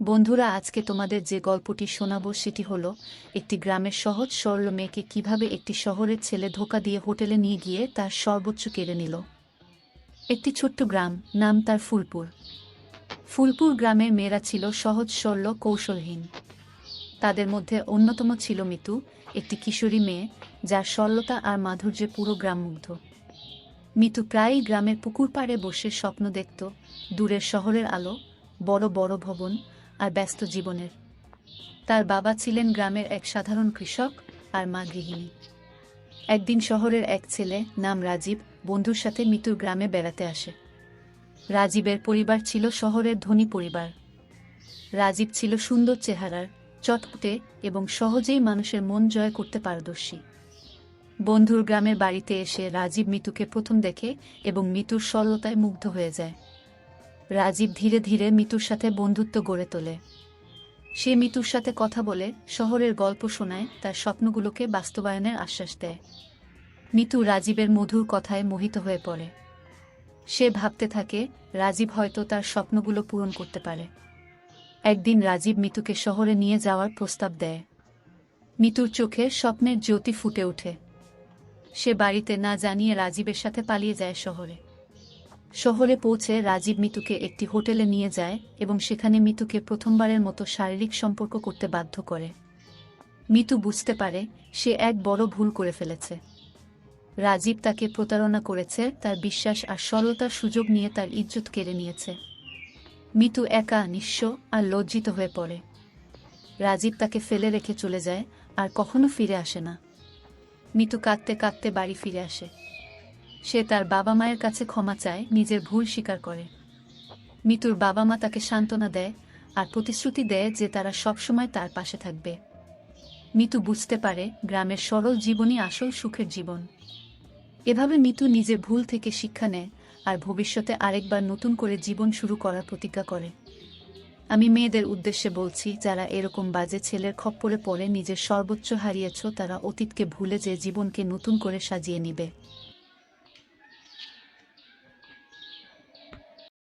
বন্ধুরা, আজকে তোমাদের যে গল্পটি শোনাব সেটি হল, একটি গ্রামের সহজ সরল মেয়েকে কীভাবে একটি শহরের ছেলে ধোকা দিয়ে হোটেলে নিয়ে গিয়ে তার সর্বোচ্চ কেড়ে নিল। একটি ছোট্ট গ্রাম, নাম তার ফুলপুর। ফুলপুর গ্রামের মেয়েরা ছিল সহজ সরল, কৌশলহীন। তাদের মধ্যে অন্যতম ছিল মিতু, একটি কিশোরী মেয়ে, যার সরলতা আর মাধুর্যে পুরো গ্রাম মুগ্ধ। মিতু প্রায়ই গ্রামের পুকুর পাড়ে বসে স্বপ্ন দেখত, দূরের শহরের আলো, বড় বড় ভবন আর ব্যস্ত জীবনের। তার বাবা ছিলেন গ্রামের এক সাধারণ কৃষক আর মা গৃহিণী। একদিন শহরের এক ছেলে নাম রাজীব বন্ধুর সাথে মিতুর গ্রামে বেড়াতে আসে। রাজীবের পরিবার ছিল শহরের ধনী পরিবার। রাজীব ছিল সুন্দর চেহারার, চটপটে এবং সহজেই মানুষের মন জয় করতে পারদর্শী। বন্ধুর গ্রামের বাড়িতে এসে রাজীব মিতুকে প্রথম দেখে এবং মিতুর সরলতায় মুগ্ধ হয়ে যায়। রাজীব ধীরে ধীরে মিতুর সাথে বন্ধুত্ব গড়ে তোলে। সে মিতুর সাথে কথা বলে শহরের গল্প শোনায়, তার স্বপ্নগুলোকে বাস্তবায়নের আশ্বাস দেয়। মিতু রাজীবের মধুর কথায় মোহিত হয়ে পড়ে। সে ভাবতে থাকে, রাজীব হয়তো তার স্বপ্নগুলো পূরণ করতে পারে। একদিন রাজীব মিতুকে শহরে নিয়ে যাওয়ার প্রস্তাব দেয়। মিতুর চোখে স্বপ্নের জ্যোতি ফুটে ওঠে। সে বাড়িতে না জানিয়ে রাজীবের সাথে পালিয়ে যায় শহরে। শহরে পৌঁছে রাজীব মিতুকে একটি হোটেলে নিয়ে যায় এবং সেখানে মিতুকে প্রথমবারের মতো শারীরিক সম্পর্ক করতে বাধ্য করে। মিতু বুঝতে পারে সে এক বড় ভুল করে ফেলেছে। রাজীব তাকে প্রতারণা করেছে, তার বিশ্বাস আর সরলতার সুযোগ নিয়ে তার ইজ্জত কেড়ে নিয়েছে। মিতু একা, নিঃস্ব আর লজ্জিত হয়ে পড়ে। রাজীব তাকে ফেলে রেখে চলে যায় আর কখনো ফিরে আসে না। মিতু কাঁদতে কাঁদতে বাড়ি ফিরে আসে। সে তার বাবা মায়ের কাছে ক্ষমা চায়, নিজের ভুল স্বীকার করে। মিতুর বাবা মা তাকে সান্ত্বনা দেয় আর প্রতিশ্রুতি দেয় যে তারা সবসময় তার পাশে থাকবে। মিতু বুঝতে পারে গ্রামের সরল জীবনই আসল সুখের জীবন। এভাবে মিতু নিজের ভুল থেকে শিক্ষা নেয় আর ভবিষ্যতে আরেকবার নতুন করে জীবন শুরু করার প্রতিজ্ঞা করে। আমি মেয়েদের উদ্দেশ্যে বলছি, যারা এরকম বাজে ছেলের খপ্পরে পড়ে নিজের সর্বোচ্চ হারিয়েছ, তারা অতীতকে ভুলে যে জীবনকে নতুন করে সাজিয়ে নিবে।